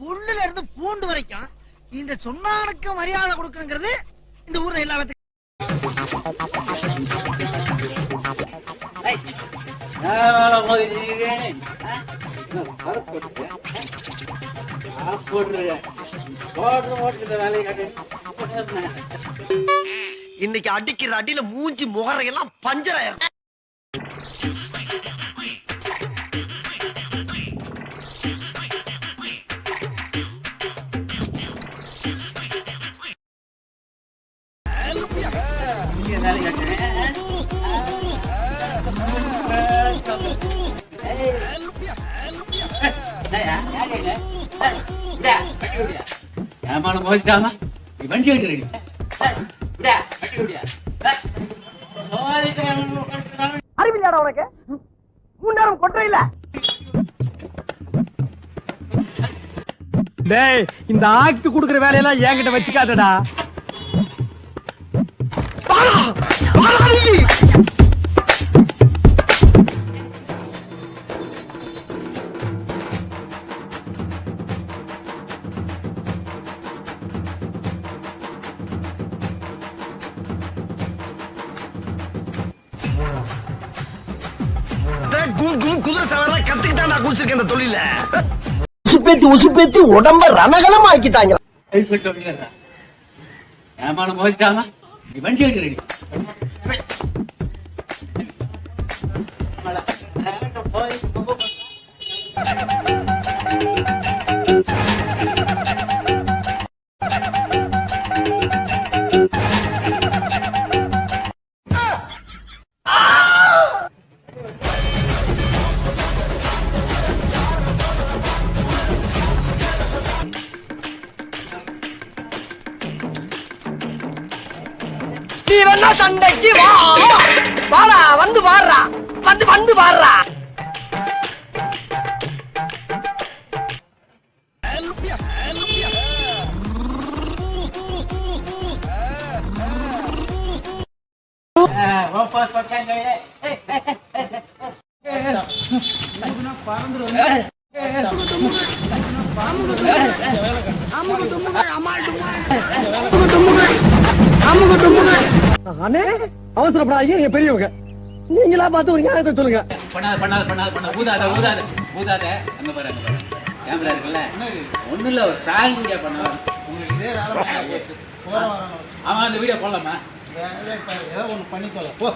புல்லுல இருந்து பூண்டு வரைக்கும் இந்த சொன்னானுக்கு மரியாதை கொடுக்கணுங்கிறது இந்த ஊர்ல எல்லாத்துக்கும் இன்னைக்கு அடிக்கிற அடியில மூஞ்சி முகரையெல்லாம் பஞ்சராயிரம் ஏமானம் போயிட்டாமா வண்டி எடுக்கிறீங்க அறிவில்லாடா உனக்கு? மூணு நேரம் கொட்டை இல்ல? டேய் இந்த ஆக்ட் குடுக்கிற வேலையெல்லாம் என்கிட்ட வச்சுக்காதடா. குதிரை சவாரி கத்துக்கிட்டாண்டா குடிச்சிருக்கேன் இந்த தொழில. உசுப்பேத்தி உசுப்பேத்தி உடம்ப ரணகலம் ஆக்கிட்டாங்க ஏமானம் போயிட்டாமா வண்டி நீ வேணா சண்டைக்கு வா. வாடா வந்து பாடுறா வந்து வந்து பாடுறா பறந்துடும் அண்ணே அவசரப்படாதீங்க நீங்க பெரியவங்க. நீங்களா பார்த்து ஒரு நியாயத்தை சொல்லுங்க. பண்ணாத பண்ணாத பண்ணாத பண்ணாத. ஊதாத ஊதாத ஊதாத. அங்க பாரு அங்க பாரு. கேமரா இருக்குல்ல? ஒண்ணும் இல்ல ஒரு பிராங்க் வீடியோ பண்ணலாம் ஆமா அந்த வீடியோ போடலாமா? ஏதோ ஒண்ணு பண்ணிக்கோல போ.